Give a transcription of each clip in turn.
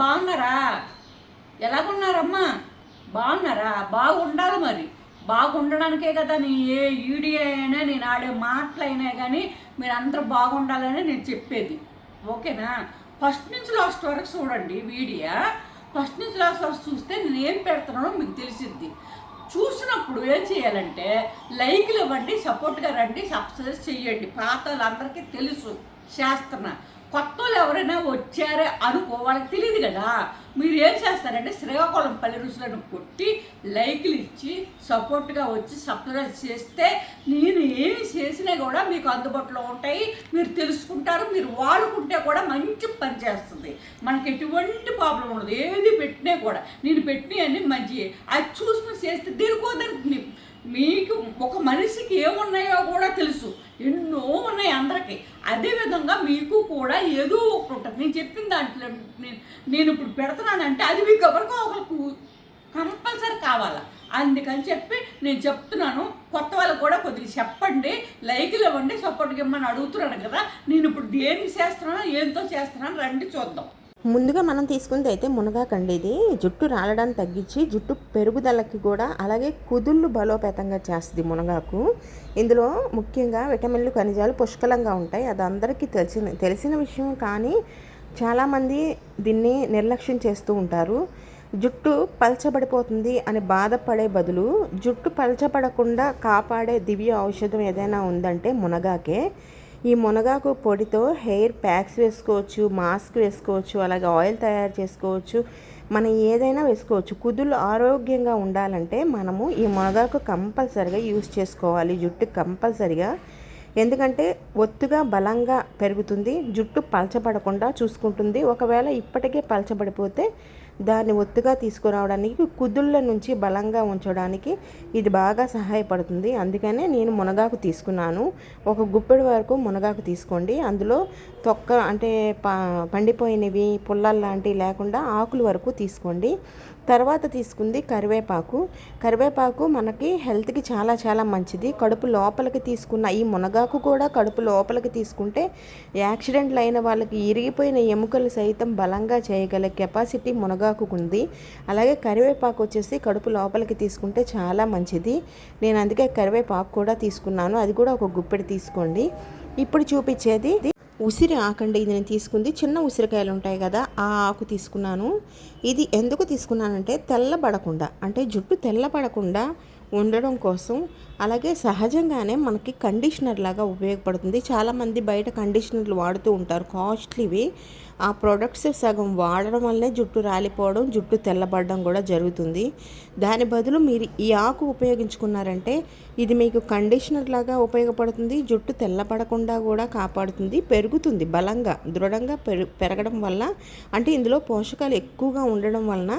బాగున్నారా? ఎలాగున్నారమ్మా? బాగున్నారా? బాగుండాలి మరి. బాగుండడానికే కదా నీ ఏ వీడియో అయినా నేను ఆడే మాటలైనా కానీ మీరు బాగుండాలని నేను చెప్పేది. ఓకేనా? ఫస్ట్ నుంచి లాస్ట్ వరకు చూడండి వీడియో. ఫస్ట్ నుంచి లాస్ట్ వరకు చూస్తే నేను ఏం పెడుతున్నానో మీకు తెలిసిద్ది. చూసినప్పుడు ఏం చేయాలంటే లైక్లు ఇవ్వండి సపోర్ట్గా రండి సబ్స్క్రైబ్ చేయండి. పాత వాళ్ళందరికీ తెలుసు చేస్తున్నా. కొత్త వాళ్ళు ఎవరైనా వచ్చారే అనుకో వాళ్ళకి తెలియదు కదా. మీరు ఏం చేస్తారంటే శ్రీకాకుళం పల్లె రుచులను కొట్టి లైక్లు ఇచ్చి సపోర్ట్గా వచ్చి సబ్స్క్రైబ్ చేస్తే నేను ఏమి చేసినా కూడా మీకు అందుబాటులో ఉంటాయి. మీరు తెలుసుకుంటారు మీరు వాడుకుంటే కూడా మంచి పని చేస్తుంది. మనకి ఎటువంటి ప్రాబ్లం ఉండదు. ఏది పెట్టినా కూడా నేను పెట్టినవన్నీ మంచి అది చూసుకుని చేస్తే దీనికో దానికి మీకు ఒక మనిషికి ఏమున్నాయో కూడా తెలుసు. ఎన్నో ఉన్నాయి అందరికీ. అదేవిధంగా మీకు కూడా ఏదో ఒకటి ఉంటుంది. నేను చెప్పిన దాంట్లో నేను నేను ఇప్పుడు పెడుతున్నానంటే అది మీకు ఎవరికో ఒకరికి కంపల్సరీ కావాలా. అందుకని చెప్పి నేను చెప్తున్నాను. కొత్త వాళ్ళకు కూడా కొద్దిగా చెప్పండి. లైక్లు ఇవ్వండి. సపోర్ట్గా ఇవ్వమని అడుగుతున్నాను కదా. నేను ఇప్పుడు దేన్ని చేస్తున్నానో ఏంతో చేస్తున్నాను రండి చూద్దాం. ముందుగా మనం తీసుకుంది అయితే మునగాకండి ఇది. జుట్టు రాలడాన్ని తగ్గించి జుట్టు పెరుగుదలకి కూడా అలాగే కుదుళ్ళు బలోపేతంగా చేస్తుంది మునగాకు. ఇందులో ముఖ్యంగా విటమిన్లు ఖనిజాలు పుష్కలంగా ఉంటాయి. అది అందరికీ తెలిసిన తెలిసిన విషయం కానీ చాలామంది దీన్ని నిర్లక్ష్యం చేస్తూ ఉంటారు. జుట్టు పలచబడిపోతుంది అని బాధపడే బదులు జుట్టు పలచబడకుండా కాపాడే దివ్య ఔషధం ఏదైనా ఉందంటే మునగాకే. ఈ మునగాకు పొడితో హెయిర్ ప్యాక్స్ వేసుకోవచ్చు మాస్క్ వేసుకోవచ్చు అలాగే ఆయిల్ తయారు చేసుకోవచ్చు. మనం ఏదైనా వేసుకోవచ్చు. కుదులు ఆరోగ్యంగా ఉండాలంటే మనము ఈ మునగాకు కంపల్సరిగా యూస్ చేసుకోవాలి. జుట్టు కంపల్సరిగా. ఎందుకంటే ఒత్తుగా బలంగా పెరుగుతుంది. జుట్టు పలచబడకుండా చూసుకుంటుంది. ఒకవేళ ఇప్పటికే పలచబడిపోతే దాన్ని ఒత్తుగా తీసుకురావడానికి కుదుళ్ళ నుంచి బలంగా ఉంచడానికి ఇది బాగా సహాయపడుతుంది. అందుకనే నేను మునగాకు తీసుకున్నాను. ఒక గుప్పెడు వరకు మునగాకు తీసుకోండి. అందులో తొక్క అంటే ప పండిపోయినవి పుల్లలు లాంటివి లేకుండా ఆకుల వరకు తీసుకోండి. తర్వాత తీసుకుంది కరివేపాకు. కరివేపాకు మనకి హెల్త్కి చాలా చాలా మంచిది. కడుపు లోపలికి తీసుకున్న ఈ మునగాకు కూడా కడుపు లోపలికి తీసుకుంటే యాక్సిడెంట్లు అయిన వాళ్ళకి ఇరిగిపోయిన ఎముకలు సైతం బలంగా చేయగల కెపాసిటీ మునగాకుకు ఉంది. అలాగే కరివేపాకు వచ్చేసి కడుపు లోపలికి తీసుకుంటే చాలా మంచిది. నేను అందుకే కరివేపాకు కూడా తీసుకున్నాను. అది కూడా ఒక గుప్పెడు తీసుకోండి. ఇప్పుడు చూపించేది ఉసిరి ఆకండి ఇది నేను తీసుకుంది. చిన్న ఉసిరికాయలు ఉంటాయి కదా ఆ ఆకు తీసుకున్నాను. ఇది ఎందుకు తీసుకున్నానంటే తెల్లబడకుండా అంటే జుట్టు తెల్లబడకుండా ఉండడం కోసం అలాగే సహజంగానే మనకి కండిషనర్ లాగా ఉపయోగపడుతుంది. చాలామంది బయట కండిషనర్లు వాడుతూ ఉంటారు కాస్ట్లీవి. ఆ ప్రొడక్ట్స్ సగం వాడడం వల్లనే జుట్టు రాలిపోవడం జుట్టు తెల్లబడడం కూడా జరుగుతుంది. దాని బదులు మీరు ఈ ఆకు ఉపయోగించుకున్నారంటే ఇది మీకు కండిషనర్ లాగా ఉపయోగపడుతుంది జుట్టు తెల్లబడకుండా కూడా కాపాడుతుంది పెరుగుతుంది బలంగా దృఢంగా పెరు పెరగడం వల్ల. అంటే ఇందులో పోషకాలు ఎక్కువగా ఉండడం వలన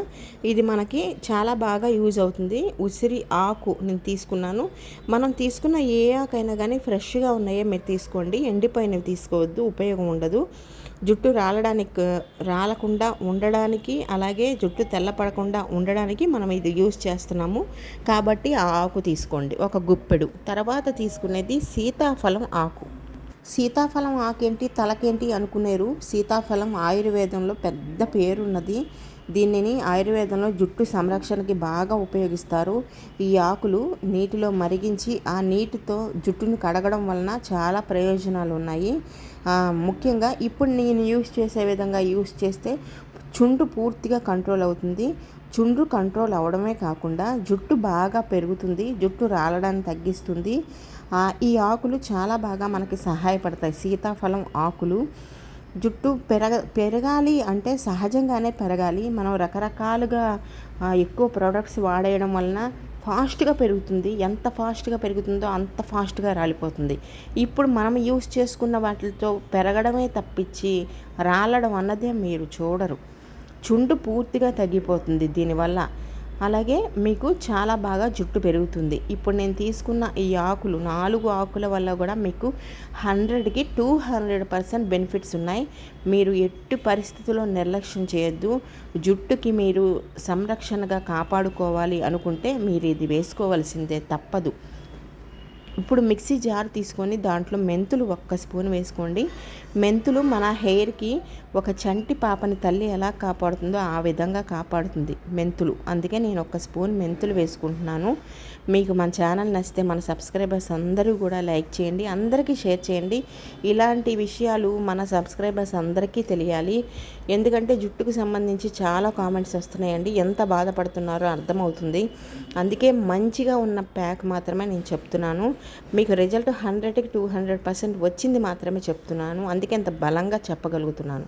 ఇది మనకి చాలా బాగా యూజ్ అవుతుంది. ఉసిరి ఆకు నేను తీసుకున్నాను. మనం తీసుకున్న ఏ ఆకైనా కానీ ఫ్రెష్గా ఉన్నాయే మీరు తీసుకోండి. ఎండిపోయినవి తీసుకోవద్దు ఉపయోగం ఉండదు. జుట్టు రాలడానికి రాలకుండా ఉండడానికి అలాగే జుట్టు తెల్లపడకుండా ఉండడానికి మనం ఇది యూస్ చేస్తున్నాము. కాబట్టి ఆ ఆకు తీసుకోండి. ఒక గుప్పెడు. తర్వాత తీసుకునేది సీతాఫలం ఆకు. సీతాఫలం ఆకేంటి? తలకేంటి అనుకునేరు. సీతాఫలం ఆయుర్వేదంలో పెద్ద పేరున్నది. దీనిని ఆయుర్వేదంలో జుట్టు సంరక్షణకి బాగా ఉపయోగిస్తారు. ఈ ఆకులు నీటిలో మరిగించి ఆ నీటితో జుట్టును కడగడం వలన చాలా ప్రయోజనాలు ఉన్నాయి. ముఖ్యంగా ఇప్పుడు నేను యూస్ చేసే విధంగా యూస్ చేస్తే చుండ్రు పూర్తిగా కంట్రోల్ అవుతుంది. చుండ్రు కంట్రోల్ అవడమే కాకుండా జుట్టు బాగా పెరుగుతుంది జుట్టు రాలడాన్ని తగ్గిస్తుంది. ఈ ఆకులు చాలా బాగా మనకి సహాయపడతాయి. సీతాఫలం ఆకులు జుట్టు పెరగ పెరగాలి అంటే సహజంగానే పెరగాలి. మనం రకరకాలుగా ఎక్కువ ప్రోడక్ట్స్ వాడేయడం వలన ఫాస్ట్గా పెరుగుతుంది. ఎంత ఫాస్ట్గా పెరుగుతుందో అంత ఫాస్ట్గా రాలిపోతుంది. ఇప్పుడు మనం యూస్ చేసుకున్న వాటితో పెరగడమే తప్పించి రాలడం అన్నదే మీరు చూడరు. చుండు పూర్తిగా తగ్గిపోతుంది దీనివల్ల. అలాగే మీకు చాలా బాగా జుట్టు పెరుగుతుంది. ఇప్పుడు నేను తీసుకున్న ఈ ఆకులు నాలుగు ఆకుల వల్ల కూడా మీకు హండ్రెడ్కి టూ హండ్రెడ్ పర్సెంట్ బెనిఫిట్స్ ఉన్నాయి. మీరు ఎట్టి పరిస్థితుల్లో నిర్లక్ష్యం చేయొద్దు. జుట్టుకి మీరు సంరక్షణగా కాపాడుకోవాలి అనుకుంటే మీరు ఇది వేసుకోవాల్సిందే తప్పదు. ఇప్పుడు మిక్సీ జార్ తీసుకొని దాంట్లో మెంతులు ఒక్క స్పూన్ వేసుకోండి. మెంతులు మన హెయిర్కి ఒక చంటి పాపని తల్లి ఎలా కాపాడుతుందో ఆ విధంగా కాపాడుతుంది మెంతులు. అందుకే నేను ఒక స్పూన్ మెంతులు వేసుకుంటున్నాను. మీకు మన ఛానల్ నచ్చితే మన సబ్స్క్రైబర్స్ అందరూ కూడా లైక్ చేయండి. అందరికీ షేర్ చేయండి. ఇలాంటి విషయాలు మన సబ్స్క్రైబర్స్ అందరికీ తెలియాలి. ఎందుకంటే జుట్టుకు సంబంధించి చాలా కామెంట్స్ వస్తున్నాయండి. ఎంత బాధపడుతున్నారో అర్థమవుతుంది. అందుకే మంచిగా ఉన్న ప్యాక్ మాత్రమే నేను చెప్తున్నాను. మీకు రిజల్ట్ హండ్రెడ్కి టూ హండ్రెడ్ పర్సెంట్ వచ్చింది మాత్రమే చెప్తున్నాను. అందుకే అంత బలంగా చెప్పగలుగుతున్నాను.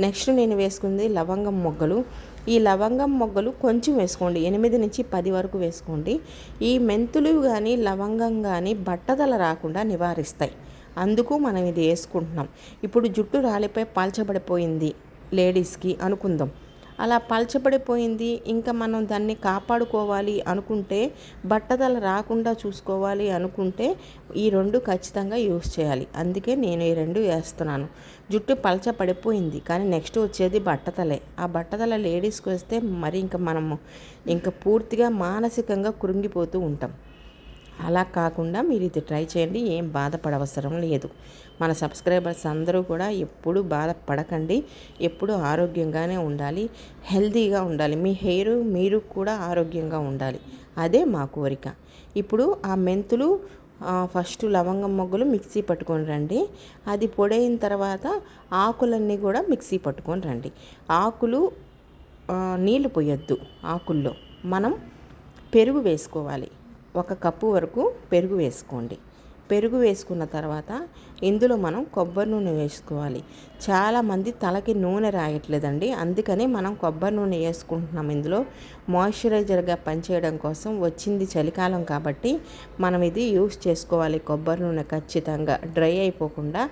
నెక్స్ట్ నేను వేసుకుంది లవంగం మొగ్గలు. ఈ లవంగం మొగ్గలు కొంచెం వేసుకోండి. ఎనిమిది నుంచి పది వరకు వేసుకోండి. ఈ మెంతులు కానీ లవంగం కానీ బట్టదల రాకుండా నివారిస్తాయి. అందుకు మనం ఇది వేసుకుంటున్నాం. ఇప్పుడు జుట్టు రాలిపై పాల్చబడిపోయింది. లేడీస్కి అనుకుందాం. అలా పలచబడిపోయింది. ఇంకా మనం దాన్ని కాపాడుకోవాలి అనుకుంటే బట్టదల రాకుండా చూసుకోవాలి అనుకుంటే ఈ రెండు ఖచ్చితంగా యూస్ చేయాలి. అందుకే నేను ఈ రెండు వేస్తున్నాను. జుట్టు పలచ పడిపోయింది కానీ నెక్స్ట్ వచ్చేది బట్టతలే. ఆ బట్టతల లేడీస్కి వస్తే మరి ఇంకా మనము ఇంకా పూర్తిగా మానసికంగా కృంగిపోతూ ఉంటాం. అలా కాకుండా మీరు ఇది ట్రై చేయండి. ఏం బాధపడవసరం లేదు. మన సబ్స్క్రైబర్స్ అందరూ కూడా ఎప్పుడు బాధపడకండి. ఎప్పుడు ఆరోగ్యంగానే ఉండాలి. హెల్తీగా ఉండాలి. మీ హెయిర్ మీరు కూడా ఆరోగ్యంగా ఉండాలి. అదే మా కోరిక. ఇప్పుడు ఆ మెంతులు ఫస్ట్ లవంగం మొగ్గలు మిక్సీ పట్టుకొని రండి. అది పొడైన తర్వాత ఆకులన్నీ కూడా మిక్సీ పట్టుకొని రండి. ఆకులు నీళ్ళు పోయొద్దు ఆకుల్లో. మనం పెరుగు వేసుకోవాలి. ఒక కప్పు వరకు పెరుగు వేసుకోండి. పెరుగు వేసుకున్న తర్వాత ఇందులో మనం కొబ్బరి నూనె వేసుకోవాలి. చాలామంది తలకి నూనె రాయట్లేదండి. అందుకని మనం కొబ్బరి నూనె వేసుకుంటున్నాం. ఇందులో మాయిశ్చరైజర్గా పనిచేయడం కోసం వచ్చింది చలికాలం కాబట్టి మనం ఇది యూస్ చేసుకోవాలి కొబ్బరి నూనె ఖచ్చితంగా. డ్రై అయిపోకుండా.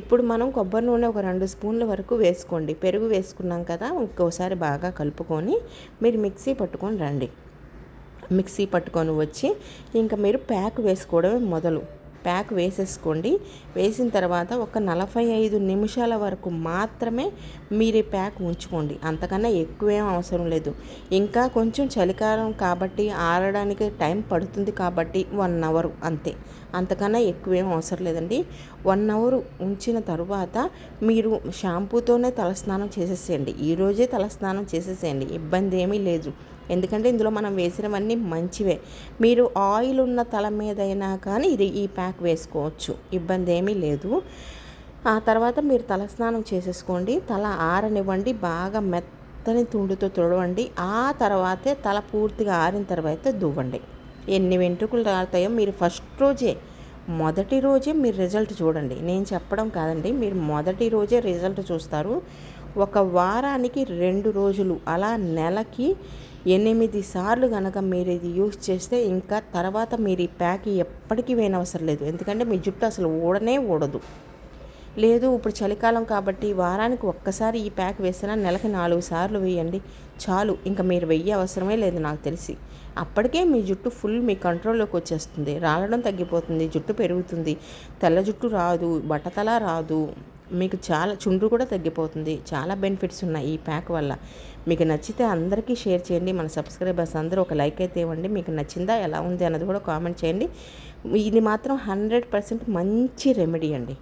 ఇప్పుడు మనం కొబ్బరి నూనె ఒక రెండు స్పూన్ల వరకు వేసుకోండి. పెరుగు వేసుకున్నాం కదా ఇంకోసారి బాగా కలుపుకొని మీరు మిక్సీ పట్టుకొని రండి. మిక్సీ పట్టుకొని వచ్చి ఇంకా మీరు ప్యాక్ వేసుకోవడమే మొదలు. ప్యాక్ వేసేసుకోండి. వేసిన తర్వాత ఒక నలభై ఐదు నిమిషాల వరకు మాత్రమే మీరు ఈ ప్యాక్ ఉంచుకోండి. అంతకన్నా ఎక్కువేం అవసరం లేదు. ఇంకా కొంచెం చలికాలం కాబట్టి ఆరడానికి టైం పడుతుంది కాబట్టి వన్ అవర్ అంతే. అంతకన్నా ఎక్కువేం అవసరం లేదండి. వన్ అవర్ ఉంచిన తర్వాత మీరు షాంపూతోనే తలస్నానం చేసేసేయండి. ఈరోజే తలస్నానం చేసేసేయండి. ఇబ్బంది ఏమీ లేదు. ఎందుకంటే ఇందులో మనం వేసినవన్నీ మంచివే. మీరు ఆయిల్ ఉన్న తల మీదైనా కానీ ఇది ఈ ప్యాక్ వేసుకోవచ్చు. ఇబ్బంది ఏమీ లేదు. ఆ తర్వాత మీరు తలస్నానం చేసేసుకోండి. తల ఆరనివ్వండి. బాగా మెత్తని తుండుతో తుడవండి. ఆ తర్వాతే తల పూర్తిగా ఆరిన తర్వాత దువ్వండి. ఎన్ని వెంట్రుకలు రాతాయో మీరు ఫస్ట్ రోజే మొదటి రోజే మీరు రిజల్ట్ చూడండి. నేను చెప్పడం కాదండి. మీరు మొదటి రోజే రిజల్ట్ చూస్తారు. ఒక వారానికి రెండు రోజులు అలా నెలకి ఎనిమిది సార్లు కనుక మీరు ఇది యూస్ చేస్తే ఇంకా తర్వాత మీరు ఈ ప్యాక్ ఎప్పటికీ వేయనవసరం లేదు. ఎందుకంటే మీ జుట్టు అసలు ఊడనే ఊడదు. లేదు ఇప్పుడు చలికాలం కాబట్టి వారానికి ఒక్కసారి ఈ ప్యాక్ వేసినా నెలకి నాలుగు సార్లు వేయండి. చాలు ఇంకా మీరు వెయ్యే అవసరమే లేదు నాకు తెలిసి. అప్పటికే మీ జుట్టు ఫుల్ మీ కంట్రోల్లోకి వచ్చేస్తుంది. రాలడం తగ్గిపోతుంది జుట్టు పెరుగుతుంది తెల్ల జుట్టు రాదు బట్టతల రాదు. మీకు చాలా చుండ్రు కూడా తగ్గిపోతుంది. చాలా బెనిఫిట్స్ ఉన్నాయి ఈ ప్యాక్ వల్ల. మీకు నచ్చితే అందరికీ షేర్ చేయండి. మన సబ్స్క్రైబర్స్ అందరూ ఒక లైక్ అయితే ఇవ్వండి. మీకు నచ్చిందా ఎలా ఉంది అన్నది కూడా కామెంట్ చేయండి. ఇది మాత్రం హండ్రెడ్ పర్సెంట్ మంచి రెమెడీ అండి.